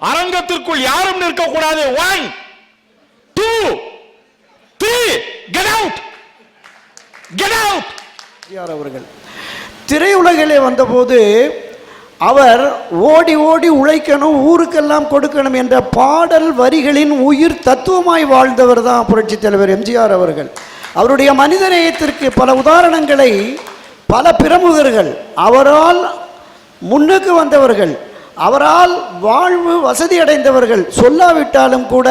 அரங்கத்திற்குள் யாரும் நிற்கக்கூடாது. One two three get out get out MGR அவர்கள் திரையுலகிலே வந்தபோது அவர் ஓடி ஓடி உழைக்கணும் ஊருக்கெல்லாம் கொடுக்கணும் என்ற பாடல் வரிகளின் உயிர் தத்துவமாய் வாழ்ந்தவர் தான் புரட்சித் தலைவர் எம்ஜிஆர் அவர்கள். அவருடைய மனிதநேயத்திற்கு பல உதாரணங்களை பல பிரமுகர்கள் அவரால் முன்னுக்கு வந்தவர்கள் அவரால் வாழ்வு வசதி அடைந்தவர்கள் சொல்லாவிட்டாலும் கூட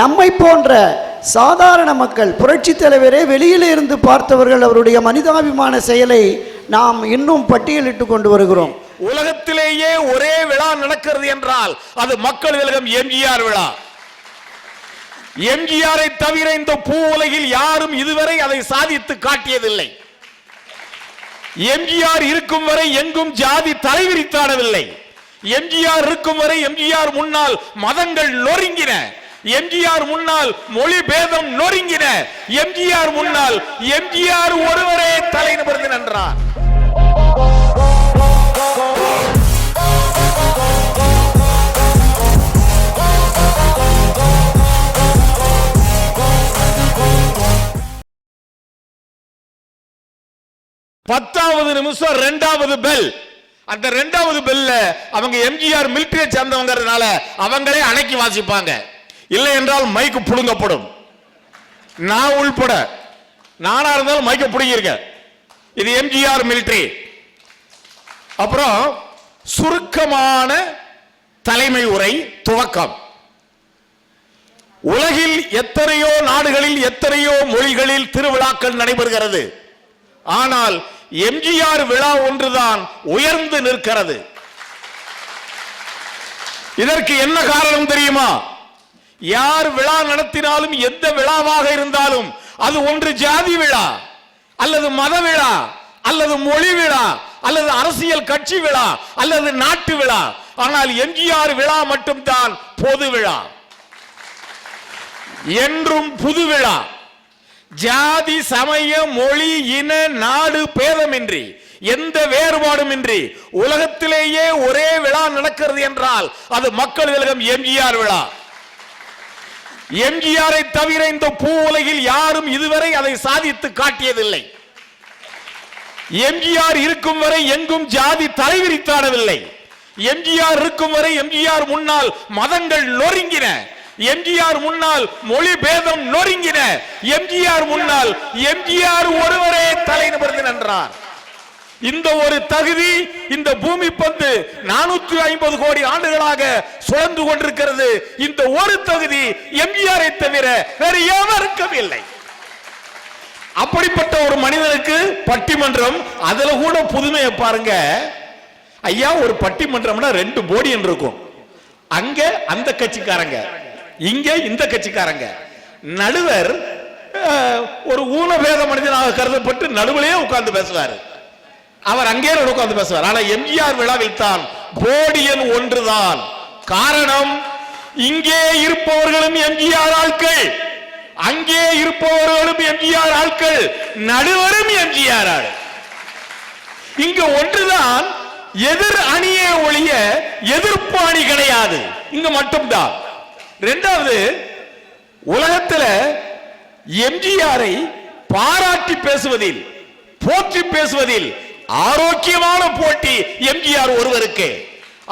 நம்மை போன்ற சாதாரண மக்கள் புரட்சி தலைவரே வெளியிலே இருந்து பார்த்தவர்கள் அவருடைய மனிதாபிமான செயலை நாம் இன்னும் பட்டியலிட்டு கொண்டு வருகிறோம். உலகத்திலேயே ஒரே விழா நடக்கிறது என்றால் அது மக்கள் விலகம் எம்ஜிஆர் விழா. எம்ஜிஆரை தவிர இந்த பூ உலகில் யாரும் இதுவரை அதை சாதித்து காட்டியதில்லை. எம்ஜிஆர் இருக்கும் வரை எங்கும் ஜாதி தலைவிரித்தாடவில்லை. எம்ஜிஆர் இருக்கும் வரை எம்ஜிஆர் முன்னால் மதங்கள் நொறுங்கின. எம்ஜிஆர் முன்னால் மொழி பேதம் நொறுங்கின. எம்ஜிஆர் முன்னால் எம்ஜிஆர் ஒருவரே தலை நிமிர்ந்து நின்றார். பத்தாவது நிமிஷம் ரெண்டாவது பெல் அந்த ரெண்டாவது பெல்ல அவங்க எம்ஜிஆர் மிலிட்டரியை சேர்ந்தவங்கிறதுனால அவங்களே அணைக்கி வாசிப்பாங்க. இல்லை என்றால் மைக்கு புடுங்கப்படும். நான் உள்பட நானா இருந்தாலும் மைக்க பிடிங்கிருக்கேன் இது எம்ஜிஆர் மிலிட்டரி அப்புறம் சுருக்கமான தலைமை உரை துவக்கம். உலகில் எத்தனையோ நாடுகளில் எத்தனையோ மொழிகளில் திருவிழாக்கள் நடைபெறுகிறது. ஆனால் எம்ஜிஆர் விழா ஒன்றுதான் உயர்ந்து நிற்கிறது. இதற்கு என்ன காரணம் தெரியுமா? யார் விழா நடத்தினாலும் எந்த விழாவாக இருந்தாலும் அது ஒன்று ஜாதி விழா அல்லது மத விழா அல்லது மொழி விழா அல்லது அரசியல் கட்சி விழா அல்லது நாட்டு விழா. ஆனால் எம்ஜிஆர் விழா மட்டும்தான் பொது விழா. என்றும் புது விழா. ஜாதி சமய மொழி இன நாடு பேதமின்றி எந்த வேறுபாடும் இன்றி உலகத்திலேயே ஒரே விழா நடக்கிறது என்றால் அது மக்கள் விலகம் எம்ஜிஆர் விழா. எம்ஜிஆரை தவிர இந்த பூ உலகில் யாரும் இதுவரை அதை சாதித்து காட்டியதில்லை. எம்ஜிஆர் இருக்கும் வரை எங்கும் ஜாதி தலைவிரித்தாடவில்லை. எம்ஜிஆர் இருக்கும் வரை எம்ஜிஆர் முன்னால் மதங்கள் நொறுங்கின. எம்ஜிஆர் முன்னால் மொழி பேதம் நொறுங்கின. எம்ஜிஆர் முன்னால் எம்ஜிஆர் ஒருவரே தலை நிமிர்ந்து நின்றார். இந்த ஒரு தகுதி இந்த பூமி பந்து நானூத்தி ஐம்பது கோடி ஆண்டுகளாக சுழந்து கொண்டிருக்கிறது. இந்த ஒரு தகுதி எம்ஜிஆரை தவிர வேறு எவருக்கும் இல்லை. அப்படிப்பட்ட ஒரு மனிதனுக்கு பட்டிமன்றம் அதுல கூட புதுமையை பாருங்க. ஐயா ஒரு பட்டிமன்றம்னா ரெண்டு போடி இருக்கும். அங்க அந்த கட்சிக்காரங்க. இங்கே இந்த கட்சிக்காரங்க. நடுவர் ஒரு ஊனபேத மனிதனாக கருதப்பட்டு நடுவிலேயே உட்கார்ந்து பேசுவாரு. அவர் அங்கே உட்கார்ந்து பேசுவார். ஆனா எம்ஜிஆர் விழாவில் தான் போடியன் ஒன்றுதான். காரணம் இங்கே இருப்பவர்களும் எம்ஜிஆர் ஆட்கள். அங்கே இருப்பவர்களும் எம்ஜிஆர் ஆட்கள். நடுவரும் எம்ஜிஆர் ஆள் இங்க ஒன்றுதான் எதிர் அணியே ஒழிய எதிர்ப்பு அணி கிடையாது. இங்க மட்டும்தான். ரெண்டாவது உலகத்துல எம்ஜிஆரை பாராட்டி பேசுவதில் போற்றி பேசுவதில் ஆரோக்கியமான போட்டி எம்ஜிஆர் ஒருவருக்கு.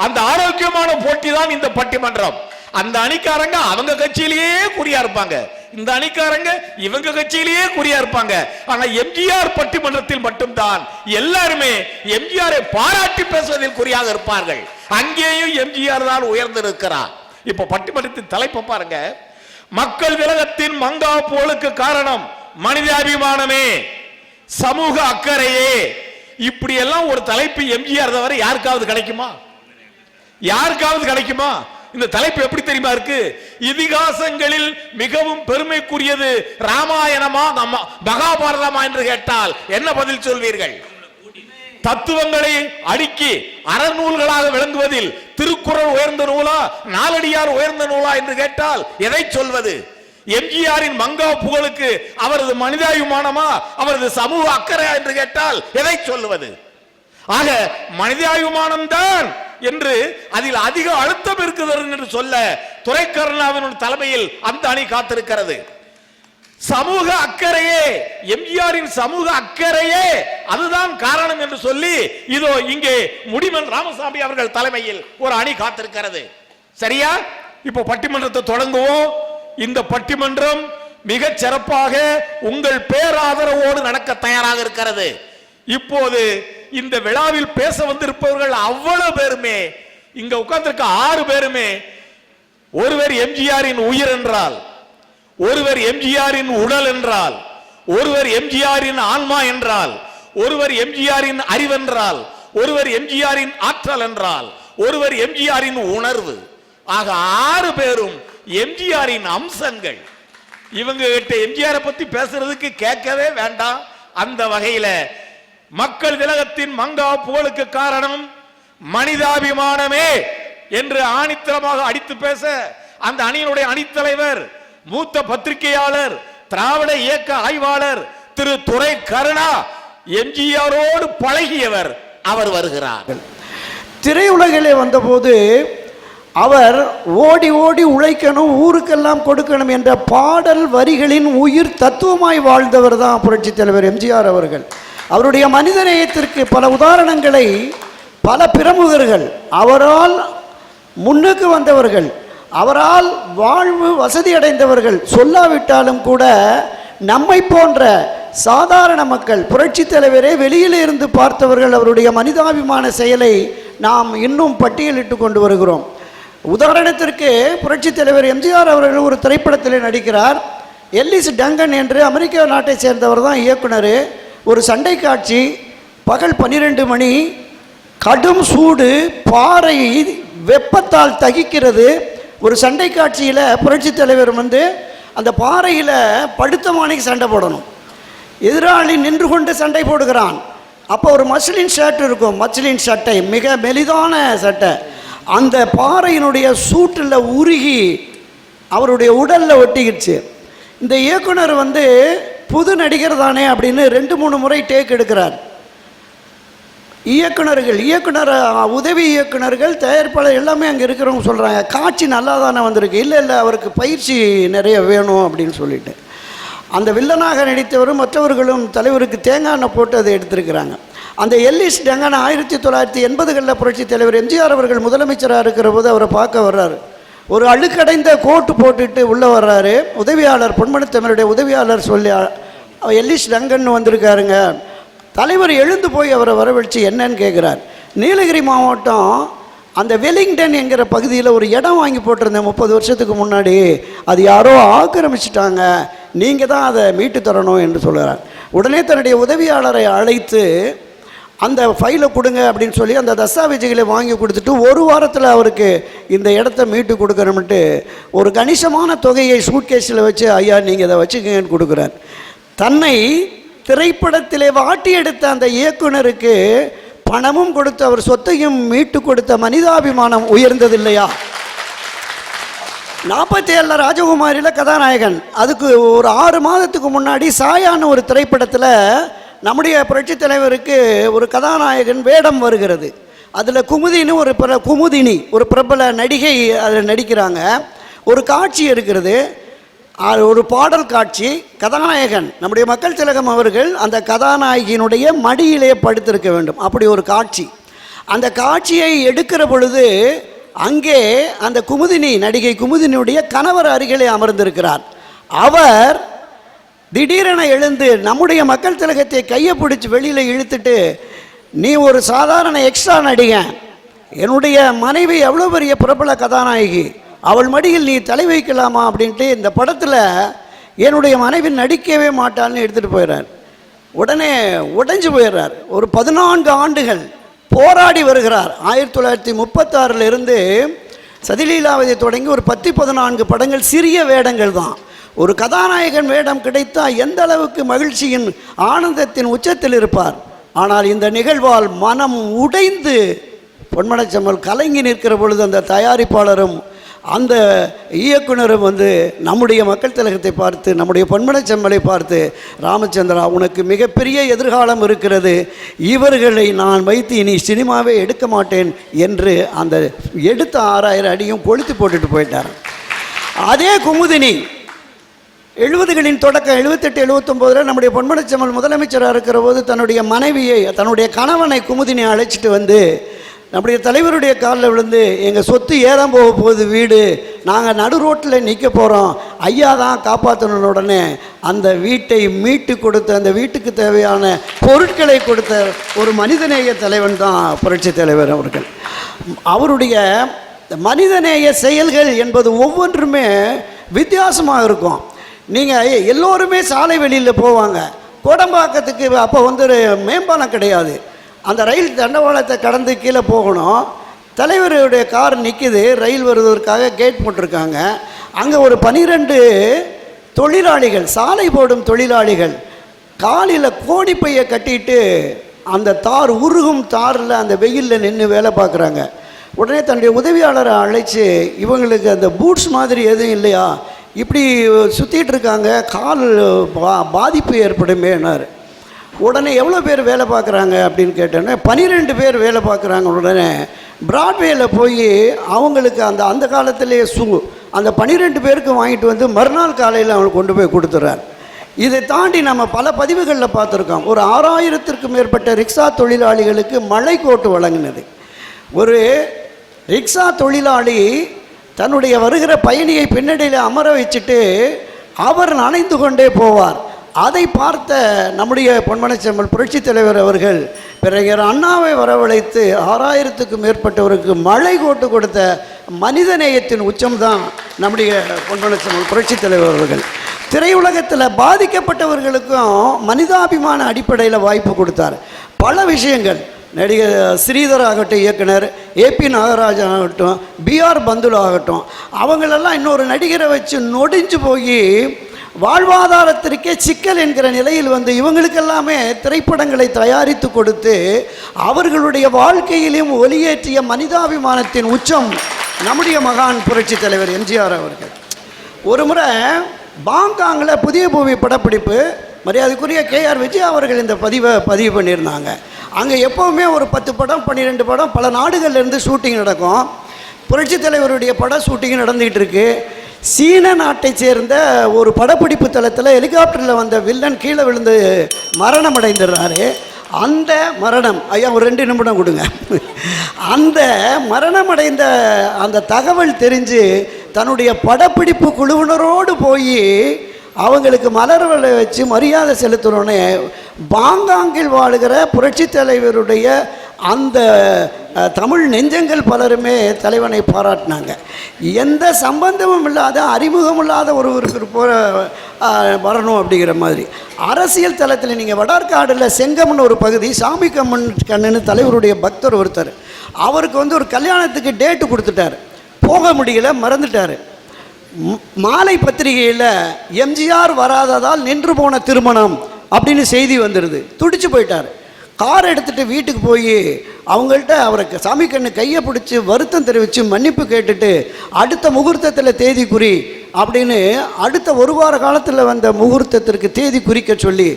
அந்த ஆரோக்கியமான போட்டி தான் இந்த பட்டிமன்றம். அந்த அணிக்காரங்க அவங்க கட்சியிலேயே குறியா இருப்பாங்க. இந்த அணிக்காரங்க இவங்க கட்சியிலேயே குறியா இருப்பாங்க. ஆனா எம்ஜிஆர் பட்டிமன்றத்தில் மட்டும்தான் எல்லாருமே எம்ஜிஆரை பாராட்டி பேசுவதில் குறியாக இருப்பார்கள். அங்கேயும் எம்ஜிஆர் தான் உயர்ந்திருக்கிறார். இப்ப பட்டிமன்றத்தின் தலைப்பை பாருங்க. மக்கள் விலகத்தின் மங்கா போலுக்கு காரணம் மனிதாபிமானமே. சமூக அக்கறையே. இப்படி எல்லாம் ஒரு தலைப்பு எம்ஜிஆர் தவிர யாருக்காவது கிடைக்குமா? யாருக்காவது கிடைக்குமா? இந்த தலைப்பு எப்படி தெரியுமா இருக்கு? இதிகாசங்களில் மிகவும் பெருமைக்குரியது ராமாயணமா நம்ம- மகாபாரதமா என்று கேட்டால் என்ன பதில் சொல்வீர்கள்? தத்துவங்களை அடுக்கி அறநூல்களாக விளங்குவதில் திருக்குறள் உயர்ந்த நூலா நாலடியார் உயர்ந்த நூலா என்று கேட்டால் எதை சொல்வது? எம்ஜிஆரின் மங்கா புகழுக்கு அவரது மனிதாயுமானமா அவரது சமூக அக்கறையா என்று கேட்டால் எதை சொல்லுவது? ஆக மனிதாயுமானம் தான் என்று அதில் அதிக அழுத்தம் இருக்குது என்று சொல்ல துறைக்கருணாவின் தலைமையில் அந்த அணி காத்திருக்கிறது. சமூக அக்கறையே எம்ஜிஆரின் சமூக அக்கறையே அதுதான் காரணம் என்று சொல்லி இதோ இங்கே முடிமன் ராமசாமி அவர்கள் தலைமையில் ஒரு அணி காத்திருக்கிறது. சரியா? இப்போ பட்டிமன்றத்தை தொடங்குவோம். இந்த பட்டிமன்றம் மிக சிறப்பாக உங்கள் பேராதரவோடு நடக்க தயாராக இருக்கிறது. இப்போது இந்த விழாவில் பேச வந்திருப்பவர்கள் அவ்வளவு பேருமே இங்க உட்கார்ந்திருக்க ஆறு பேருமே ஒருவர் எம்ஜிஆரின் உயிர் என்றால் ஒருவர் எம்ஜிஆரின் உடல் என்றால் ஒருவர் எம்ஜிஆரின் ஆன்மா என்றால் ஒருவர் எம்ஜிஆரின் அறிவென்றால் ஒருவர் எம்ஜிஆரின் ஆற்றல் என்றால் ஒருவர் எம்ஜிஆரின் உணர்வு. ஆக ஆறு பேரும் எம்ஜிஆரின் அம்சங்கள். இவங்க கிட்ட எம்ஜிஆரை பத்தி பேசுறதுக்கு கேட்கவே வேண்டாம். அந்த வகையில மக்கள் திலகத்தின் மங்கா புகழுக்கு காரணம் மனிதாபிமானமே என்று ஆணித்தரமாக அடித்து பேச அந்த அணியினுடைய அணித்தலைவர் மூத்த பத்திரிகையாளர் திராவிட இயக்க ஆய்வாளர் திரு துரை கருணா எம்ஜிஆரோடு பழகியவர் அவர் வருகிறார் திரையுலகிலே வந்தபோது அவர் ஓடி ஓடி உழைக்கணும் ஊருக்கெல்லாம் கொடுக்கணும் என்ற பாடல் வரிகளின் உயிர் தத்துவமாய் வாழ்ந்தவர் தான் புரட்சி தலைவர் எம்ஜிஆர் அவர்கள். அவருடைய மனிதநேயத்திற்கு பல உதாரணங்களை பல பிரமுகர்கள் அவரால் முன்னுக்கு வந்தவர்கள் அவரால் வாழ்வு வசதி அடைந்தவர்கள் சொல்லாவிட்டாலும் கூட நம்மை போன்ற சாதாரண மக்கள் புரட்சி தலைவரே வெளியில் இருந்து பார்த்தவர்கள் அவருடைய மனிதாபிமான செயலை நாம் இன்னும் பட்டியலிட்டு கொண்டு வருகிறோம். உதாரணத்திற்கு புரட்சி தலைவர் எம்ஜிஆர் அவர்கள் ஒரு திரைப்படத்தில் நடிக்கிறார். எல்லிஸ் டங்கன் என்று அமெரிக்க நாட்டை சேர்ந்தவர் தான் இயக்குனர். ஒரு சண்டை காட்சி பகல் பன்னிரெண்டு மணி கடும் சூடு பாறை வெப்பத்தால் தகிக்கிறது. ஒரு சண்டை காட்சியில் புரட்சி தலைவர் வந்து அந்த பாறையில் படுத்த மாணிக்கு சண்டை போடணும். எதிராளி நின்று கொண்டு சண்டை போடுகிறான். அப்போ ஒரு மஸ்லின் ஷர்ட் இருக்கும். மஸ்லின் சட்டை மிக மெலிதான சட்டை அந்த பாறையினுடைய சூட்டில் உருகி அவருடைய உடலில் ஒட்டிக்கிடுச்சு. இந்த இயக்குனர் வந்து புது நடிகர் தானே அப்படின்னு ரெண்டு மூணு முறை டேக் எடுக்கிறார். இயக்குனர்கள் இயக்குனர் உதவி இயக்குனர்கள் தயாரிப்பாளர் எல்லாமே அங்கே இருக்கிறவங்க சொல்கிறாங்க காட்சி நல்லா தானே வந்திருக்கு? இல்லை இல்லை அவருக்கு பயிற்சி நிறைய வேணும் அப்படின்னு சொல்லிட்டு. அந்த வில்லனாக நடித்தவரும் மற்றவர்களும் தலைவருக்கு தேங்காய் எண்ணெய் போட்டு அதை எடுத்திருக்கிறாங்க. அந்த எல்லிஸ் டெங்கான ஆயிரத்தி தொள்ளாயிரத்தி எண்பதுகளில் புரட்சி தலைவர் எம்ஜிஆர் அவர்கள் முதலமைச்சராக இருக்கிற போது அவரை பார்க்க வர்றாரு. ஒரு அழுக்கடைந்த கோட்டு போட்டுட்டு உள்ளே வர்றாரு. உதவியாளர் பொன்மனத்தமிழுடைய உதவியாளர் சொல்லி எல்லிஸ் டங்கன்னு வந்திருக்காருங்க. தலைவர் எழுந்து போய் அவரை வரவழைச்சு என்னன்னு கேட்குறார் நீலகிரி மாவட்டம் அந்த வெலிங்டன் என்கிற பகுதியில் ஒரு இடம் வாங்கி போட்டிருந்தேன் முப்பது வருஷத்துக்கு முன்னாடி. அது யாரோ ஆக்கிரமிச்சிட்டாங்க. நீங்கள் தான் அதை மீட்டு தரணும் என்று சொல்கிறார் உடனே தன்னுடைய உதவியாளரை அழைத்து அந்த ஃபைலை கொடுங்க அப்படின்னு சொல்லி அந்த தஸ்தாவேஜுகளை வாங்கி கொடுத்துட்டு ஒரு வாரத்தில் அவருக்கு இந்த இடத்த மீட்டு கொடுக்கணும்ட்டு ஒரு கணிசமான தொகையை சூட்கேஸில் வச்சு ஐயா நீங்கள் இதை வச்சுக்கங்கன்னு கொடுக்குறார். தன்னை திரைப்படத்திலே வாட்டி எடுத்த அந்த இயக்குனருக்கு பணமும் கொடுத்து அவர் சொத்தையும் மீட்டு கொடுத்த மனிதாபிமானம் உயர்ந்தது இல்லையா நாற்பத்தி ஏழில் ராஜகுமாரியில் கதாநாயகன். அதுக்கு ஒரு ஆறு மாதத்துக்கு முன்னாடி சாயான்னு ஒரு திரைப்படத்தில் நம்முடைய புரட்சித் தலைவருக்கு ஒரு கதாநாயகன் வேடம் வருகிறது. அதில் குமுதின்னு ஒரு பிர குமுதினி ஒரு பிரபல நடிகை அதில் நடிக்கிறாங்க. ஒரு காட்சி இருக்கிறது. ஒரு பாடல் காட்சி கதாநாயகன் நம்முடைய மக்கள் திலகம் அவர்கள் அந்த கதாநாயகியினுடைய மடியிலே படுத்திருக்க வேண்டும். அப்படி ஒரு காட்சி. அந்த காட்சியை எடுக்கிற பொழுது அங்கே அந்த குமுதினி நடிகை குமுதினியுடைய கணவர் அருகிலே அமர்ந்திருக்கிறார். அவர் திடீரென எழுந்து நம்முடைய மக்கள் திலகத்தை கையை பிடிச்சி வெளியில் இழுத்துட்டு நீ ஒரு சாதாரண எக்ஸ்ட்ரா நடிகன். என்னுடைய மனைவி எவ்வளோ பெரிய பிரபல கதாநாயகி. அவள் மடியில் நீ தலை வைக்கலாமா அப்படின்ட்டு இந்த படத்தில் என்னுடைய மனைவி நடிக்கவே மாட்டாள்னு எடுத்துகிட்டு போயிடுறார் உடனே உடைஞ்சு போயிடுறார் ஒரு பதினான்கு ஆண்டுகள் போராடி வருகிறார். ஆயிரத்தி தொள்ளாயிரத்தி முப்பத்தாறிலிருந்து சதிலீலாவதி தொடங்கி ஒரு பத்து பதினான்கு படங்கள் சிறிய வேடங்கள் தான். ஒரு கதாநாயகன் வேடம் கிடைத்தால் எந்த அளவுக்கு மகிழ்ச்சியின் ஆனந்தத்தின் உச்சத்தில் இருப்பார். ஆனால் இந்த நிகழ்வால் மனம் உடைந்து பொன்மனச்சம்மல் கலங்கி நிற்கிற பொழுது அந்த தயாரிப்பாளரும் அந்த இயக்குனரும் வந்து நம்முடைய மக்கள் திலகத்தை பார்த்து நம்முடைய பொன்மனை செம்மலை பார்த்து ராமச்சந்திரா உனக்கு மிகப்பெரிய எதிர்காலம் இருக்கிறது. இவர்களை நான் வைத்து இனி சினிமாவே எடுக்க மாட்டேன் என்று அந்த எடுத்த ஆறாயிரம் அடியும் கொளுத்தி போட்டுட்டு போயிட்டார் அதே குமுதினி எழுபதுகளின் தொடக்கம் எழுபத்தெட்டு எழுபத்தொம்போதில் நம்முடைய பொன்மனச்செம்மல் முதலமைச்சராக இருக்கிற போது தன்னுடைய மனைவியை தன்னுடைய கணவனை குமுதினி அழைச்சிட்டு வந்து நம்முடைய தலைவருடைய காலில் விழுந்து எங்கள் சொத்து ஏறாம போக போகுது வீடு நாங்கள் நடு ரோட்டில் நிற்க போகிறோம் ஐயா தான் காப்பாற்றணும் உடனே அந்த வீட்டை மீட்டு கொடுத்த அந்த வீட்டுக்கு தேவையான பொருட்களை கொடுத்த ஒரு மனிதநேய தலைவன் தான் புரட்சி தலைவர் அவர்கள். அவருடைய மனிதநேய செயல்கள் என்பது ஒவ்வொன்றுமே வித்தியாசமாக இருக்கும். நீங்கள் எல்லோருமே சாலை வெளியில் போவாங்க. கோடம்பாக்கத்துக்கு அப்போ வந்து ஒரு மேம்பாலம் கிடையாது. அந்த ரயில் தண்டவாளத்தை கடந்து கீழே போகணும். தலைவருடைய கார் நிற்கிது ரயில் வருவதற்காக கேட் போட்டிருக்காங்க. அங்கே ஒரு பனிரெண்டு தொழிலாளிகள் சாலை போடும் தொழிலாளிகள் காலில் கோடிப்பையை கட்டிட்டு அந்த தார் உருகும் தாரில் அந்த வெயிலில் நின்று வேலை பார்க்குறாங்க. உடனே தன்னுடைய உதவியாளரை அழைச்சி இவங்களுக்கு அந்த பூட்ஸ் மாதிரி எதுவும் இல்லையா? இப்படி சுற்றிட்டு இருக்காங்க. கால் பா பாதிப்பு ஏற்படுமேனார். உடனே எவ்வளோ பேர் வேலை பார்க்குறாங்க அப்படின்னு கேட்டோன்னே பனிரெண்டு பேர் வேலை பார்க்குறாங்க உடனே ப்ராட்வேயில் போய் அவங்களுக்கு அந்த அந்த காலத்திலே சு அந்த பனிரெண்டு பேருக்கு வாங்கிட்டு வந்து மறுநாள் காலையில் அவங்களுக்கு கொண்டு போய் கொடுத்துட்றாரு இதை தாண்டி நம்ம பல பதிவுகளில் பார்த்துருக்கோம். ஒரு ஆறாயிரத்திற்கும் மேற்பட்ட ரிக்ஷா தொழிலாளிகளுக்கு மழை கோட்டு வழங்கினது. ஒரு ரிக்ஷா தொழிலாளி தன்னுடைய வருகிற பயணியை பின்னணியில் அமர வச்சுட்டு அவர் நனைந்து கொண்டே போவார். அதை பார்த்த நம்முடைய பொன்மனச்செம்மல் புரட்சித் தலைவர் அவர்கள் பிறகு அண்ணாவை வரவழைத்து ஆறாயிரத்துக்கும் மேற்பட்டவருக்கு மழை கோட்டு கொடுத்த மனிதநேயத்தின் உச்சம்தான் நம்முடைய பொன்மனச்செம்மல் புரட்சித் தலைவர் அவர்கள். திரையுலகத்தில் பாதிக்கப்பட்டவர்களுக்கும் மனிதாபிமான அடிப்படையில் வாய்ப்பு கொடுத்தார். பல விஷயங்கள். நடிகர் ஸ்ரீதர் ஆகட்டும் இயக்குனர் ஏபி நாகராஜன் ஆகட்டும் பிஆர் பந்துலு ஆகட்டும் அவங்களெல்லாம் இன்னொரு நடிகரை வச்சு நொடிஞ்சு போய் வாழ்வாதாரத்திற்கே சிக்கல் என்கிற நிலையில் வந்து இவங்களுக்கெல்லாமே திரைப்படங்களை தயாரித்து கொடுத்து அவர்களுடைய வாழ்க்கையிலும் ஒளியேற்றிய மனிதாபிமானத்தின் உச்சம் நம்முடைய மகான் புரட்சி தலைவர் எம்ஜிஆர் அவர்கள். ஒரு முறை பாங்காங்கில் புதிய பூமி படப்பிடிப்பு மரியாதைக்குரிய கேஆர் விஜய் அவர்கள் இந்த பதிவை பதிவு பண்ணியிருந்தாங்க. அங்கே எப்போவுமே ஒரு பத்து படம் பன்னிரெண்டு படம் பல நாடுகள்லேருந்து ஷூட்டிங் நடக்கும். புரட்சி தலைவருடைய படம் ஷூட்டிங் நடந்துக்கிட்டு இருக்குது சீன நாட்டை சேர்ந்த ஒரு படப்பிடிப்பு தளத்தில் ஹெலிகாப்டரில் வந்த வில்லன் கீழே விழுந்து மரணம் அடைந்துடுறாரு அந்த மரணம் ஐயா ஒரு ரெண்டு நிமிடம் கொடுங்க. அந்த மரணம் அடைந்த அந்த தகவல் தெரிஞ்சு தன்னுடைய படப்பிடிப்பு குழுவினரோடு போய் அவங்களுக்கு மலர்வலை வச்சு மரியாதை செலுத்தணுன்னே பாங்காங்கில் வாழுகிற புரட்சித் தலைவருடைய அந்த தமிழ் நெஞ்சங்கள் பலருமே தலைவனை பாராட்டினாங்க. எந்த சம்பந்தமும் இல்லாத அறிமுகம் இல்லாத ஒருவருக்கு போகிற வரணும் அப்படிங்கிற மாதிரி. அரசியல் தளத்தில் நீங்கள் வடார்காடில் செங்கம்னு ஒரு பகுதி சாமி கம்மன் கண்ணுன்னு தலைவருடைய பக்தர் ஒருத்தர். அவருக்கு வந்து ஒரு கல்யாணத்துக்கு டேட்டு கொடுத்துட்டார். போக முடியல மறந்துட்டார். மாலை பத்திரிகையில் எம்ஜிஆர் வராததால் நின்று போன திருமணம் அப்படின்னு செய்தி வந்துடுது துடிச்சு போயிட்டார். கார் எடுத்துட்டு வீட்டுக்கு போய் அவங்கள்ட்ட அவருக்கு சாமி கண்ணு கையை பிடிச்சி வருத்தம் தெரிவித்து மன்னிப்பு கேட்டுட்டு அடுத்த முகூர்த்தத்தில் தேதி குறி அப்படின்னு அடுத்த ஒரு வார காலத்தில் வந்த முகூர்த்தத்திற்கு தேதி குறிக்க சொல்லி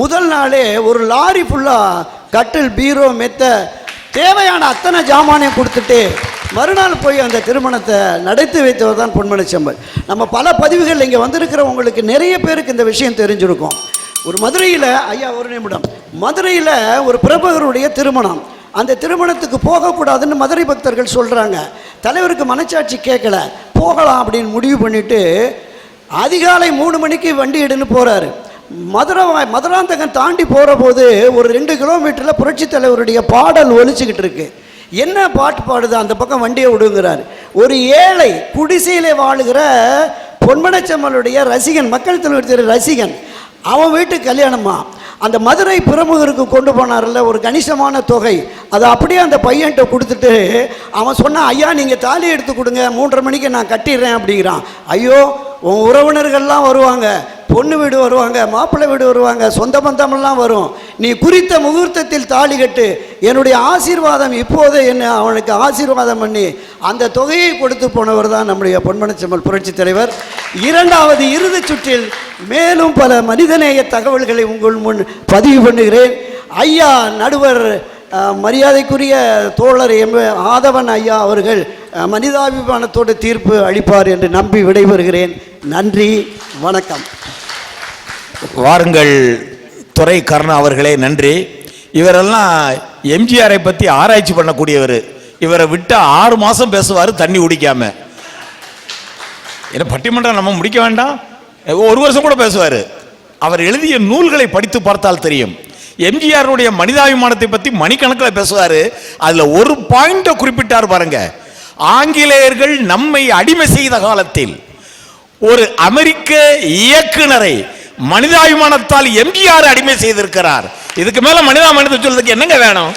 முதல் நாளே ஒரு லாரி ஃபுல்லாக கட்டில் பீரோ மெத்த தேவையான அத்தனை ஜாமானையும் கொடுத்துட்டு மறுநாள் போய் அந்த திருமணத்தை நடத்தி வைத்தவர் தான் பொன்மனை செம்பல் நம்ம பல பதிவுகள் இங்கே வந்திருக்கிறவங்களுக்கு நிறைய பேருக்கு இந்த விஷயம் தெரிஞ்சிருக்கும். ஒரு மதுரையில் ஐயா ஒரு நிமிடம். மதுரையில் ஒரு பிரபகருடைய திருமணம். அந்த திருமணத்துக்கு போகக்கூடாதுன்னு மதுரை பக்தர்கள் சொல்கிறாங்க தலைவருக்கு மனச்சாட்சி கேட்கல. போகலாம் அப்படின்னு முடிவு பண்ணிட்டு அதிகாலை மூணு மணிக்கு வண்டி எடுன்னு போகிறாரு மதுரை மதுராந்தகன் மதுராந்தகம் தாண்டி போகிற போது ஒரு ரெண்டு கிலோமீட்டரில் புரட்சி தலைவருடைய பாடல் ஒலிச்சுக்கிட்டு இருக்கு. என்ன பாட்டு பாடுது? அந்த பக்கம் வண்டியை விடுங்கிறார். ஒரு ஏழை குடிசையிலே வாழுகிற பொன்மனச்சம்மளுடைய ரசிகன் மக்கள் தலைவர் திரு ரசிகன் அவன் வீட்டு கல்யாணமா? அந்த மதுரை பிரமுகருக்கு கொண்டு போனார்ல ஒரு கணிசமான தொகை. அதை அப்படியே அந்த பையன்கிட்ட கொடுத்துட்டு அவன் சொன்னான் ஐயா நீங்கள் தாலி எடுத்து கொடுங்க மூன்றரை மணிக்கு நான் கட்டிடுறேன் அப்படிங்கிறான். ஐயோ உன் உறவினர்கள்லாம் வருவாங்க. பொண்ணு வீடு வருவாங்க மாப்பிள்ளை வீடு வருவாங்க சொந்த பந்தமெல்லாம் வரும். நீ குறித்த முகூர்த்தத்தில் தாலி கட்டு. என்னுடைய ஆசீர்வாதம் இப்போதே என்ன அவனுக்கு ஆசீர்வாதம் பண்ணி அந்த தொகையை கொடுத்து போனவர் தான் நம்முடைய பொன்மனச்செம்மல் புரட்சித் தலைவர். இரண்டாவது இறுதிச் சுற்றில் மேலும் பல மனிதநேய தகவல்களை உங்கள் முன் பதிவு பண்ணுகிறேன். ஐயா நடுவர் மரியாதைக்குரிய தோழர் எம் ஆதவன் ஐயா அவர்கள் மனிதாபிமானத்தோடு தீர்ப்பு அளிப்பார் என்று நம்பி விடைபெறுகிறேன். நன்றி வணக்கம். வாருங்கள் துறை கர்ணா அவர்களே நன்றி. இவரெல்லாம் எம்ஜிஆரை பற்றி ஆராய்ச்சி பண்ணக்கூடியவர். இவரை விட்டு ஆறு மாதம் பேசுவார் தண்ணி குடிக்காம. ஏன்னா பட்டிமன்றம் நம்ம முடிக்க வேண்டாம். ஒரு வருஷம் கூட பேசுவார். அவர் எழுதிய நூல்களை படித்து பார்த்தால் தெரியும். எம்ஜிஆருடைய மனிதாபிமானத்தை பற்றி மணிக்கணக்கில் பேசுவார். அதில் ஒரு பாயிண்டை குறிப்பிட்டார் பாருங்க. ஆங்கிலேயர்கள் நம்மை அடிமை செய்த காலத்தில் ஒரு அமெரிக்க இயக்குனரை மனிதாபிமானத்தால் எம்ஜிஆர் அடிமை செய்திருக்கிறார். இதுக்கு மேல மனித சொல்றதுக்கு என்னங்க வேணும்?